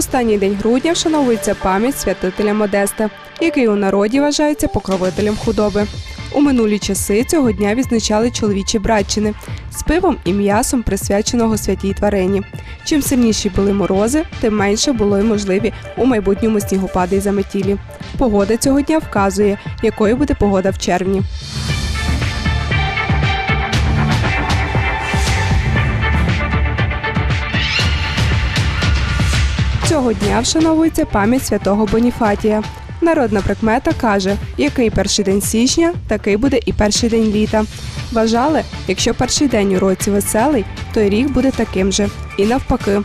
останній день грудня вшановується пам'ять святителя Модеста, який у народі вважається покровителем худоби. У минулі часи цього дня відзначали чоловічі братчини з пивом і м'ясом, присвяченого святій тварині. Чим сильніші були морози, тим менше було й можливі у майбутньому снігопади і заметілі. Погода цього дня вказує, якою буде погода в червні. Цього дня вшановується пам'ять святого Боніфатія. Народна прикмета каже, який перший день січня, такий буде і перший день літа. Вважали, якщо перший день у році веселий, то й рік буде таким же. І навпаки.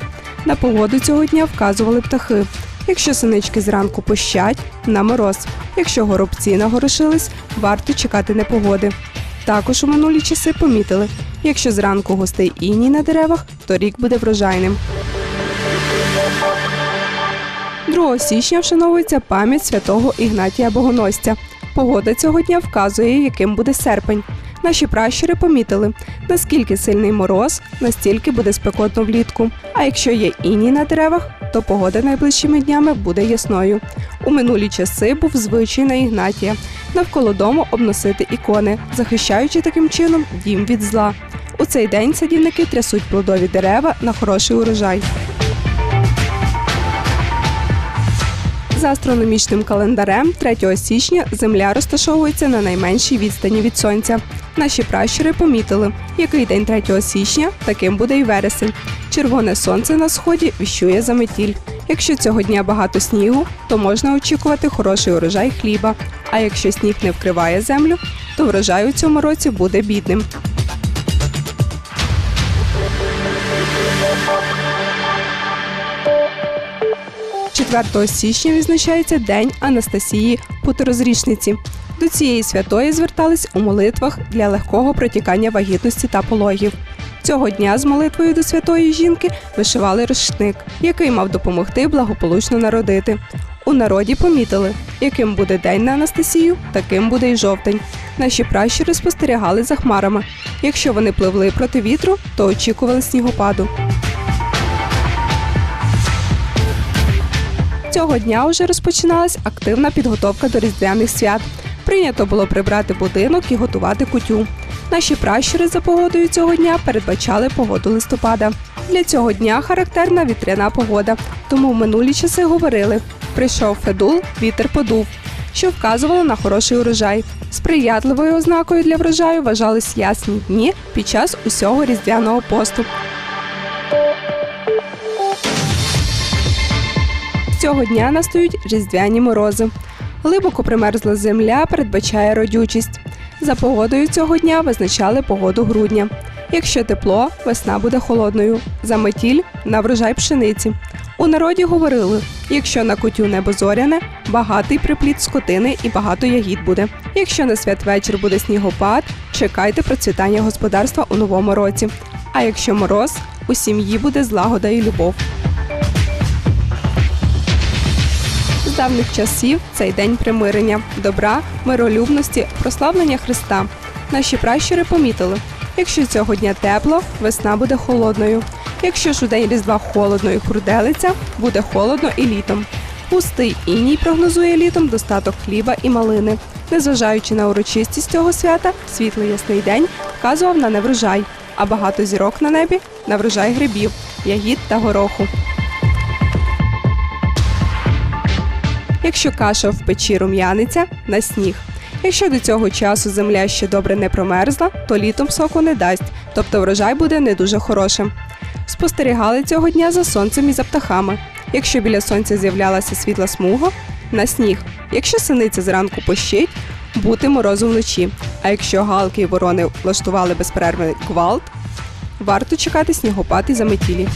На погоду цього дня вказували птахи. Якщо синички зранку пощать, на мороз. Якщо горобці нагорошились, варто чекати непогоди. Також у минулі часи помітили, якщо зранку густий іній на деревах, то рік буде врожайним. 2 січня вшановується пам'ять святого Ігнатія Богоносця. Погода цього дня вказує, яким буде серпень. Наші пращури помітили, наскільки сильний мороз, настільки буде спекотно влітку. А якщо є іній на деревах, то погода найближчими днями буде ясною. У минулі часи був звичай на Ігнатія навколо дому обносити ікони, захищаючи таким чином дім від зла. У цей день садівники трясуть плодові дерева на хороший урожай. За астрономічним календарем 3 січня Земля розташовується на найменшій відстані від сонця. Наші пращури помітили, який день 3 січня, таким буде й вересень. Червоне сонце на сході віщує заметіль. Якщо цього дня багато снігу, то можна очікувати хороший урожай хліба. А якщо сніг не вкриває землю, то врожай у цьому році буде бідним. – 4 січня відзначається День Анастасії Путорозрічниці. До цієї святої звертались у молитвах для легкого протікання вагітності та пологів. Цього дня з молитвою до святої жінки вишивали розшник, який мав допомогти благополучно народити. У народі помітили, яким буде день на Анастасію, таким буде й жовтень. Наші пращури спостерігали за хмарами. Якщо вони пливли проти вітру, то очікували снігопаду. Цього дня вже розпочиналась активна підготовка до різдвяних свят. Прийнято було прибрати будинок і готувати кутю. Наші пращури за погодою цього дня передбачали погоду листопада. Для цього дня характерна вітряна погода, тому в минулі часи говорили: прийшов Федул, вітер подув, що вказувало на хороший урожай. Сприятливою ознакою для врожаю вважались ясні дні під час усього різдвяного посту. Цього дня настають різдвяні морози. Глибоко примерзла земля передбачає родючість. За погодою цього дня визначали погоду грудня. Якщо тепло, весна буде холодною. За метіль на врожай пшениці. У народі говорили: якщо на кутю небо зоряне, багатий припліт скотини і багато ягід буде. Якщо на святвечір буде снігопад, чекайте процвітання господарства у новому році. А якщо мороз, у сім'ї буде злагода і любов. Давніх часів цей день примирення, добра, миролюбності, прославлення Христа. Наші пращури помітили, якщо цього дня тепло, весна буде холодною. Якщо ж у день різдва холодно і хурделиця, буде холодно і літом. Густий іній прогнозує літом достаток хліба і малини. Незважаючи на урочистість цього свята, світлий ясний день вказував на неврожай, а багато зірок на небі на врожай грибів, ягід та гороху. Якщо каша в печі рум'яниться на сніг. Якщо до цього часу земля ще добре не промерзла, то літом соку не дасть, тобто врожай буде не дуже хорошим. Спостерігали цього дня за сонцем і за птахами. Якщо біля сонця з'являлася світла смуга на сніг. Якщо синиця зранку пощить, бути морозу вночі. А якщо галки і ворони влаштували безперервний гвалт, варто чекати снігопад і заметілі.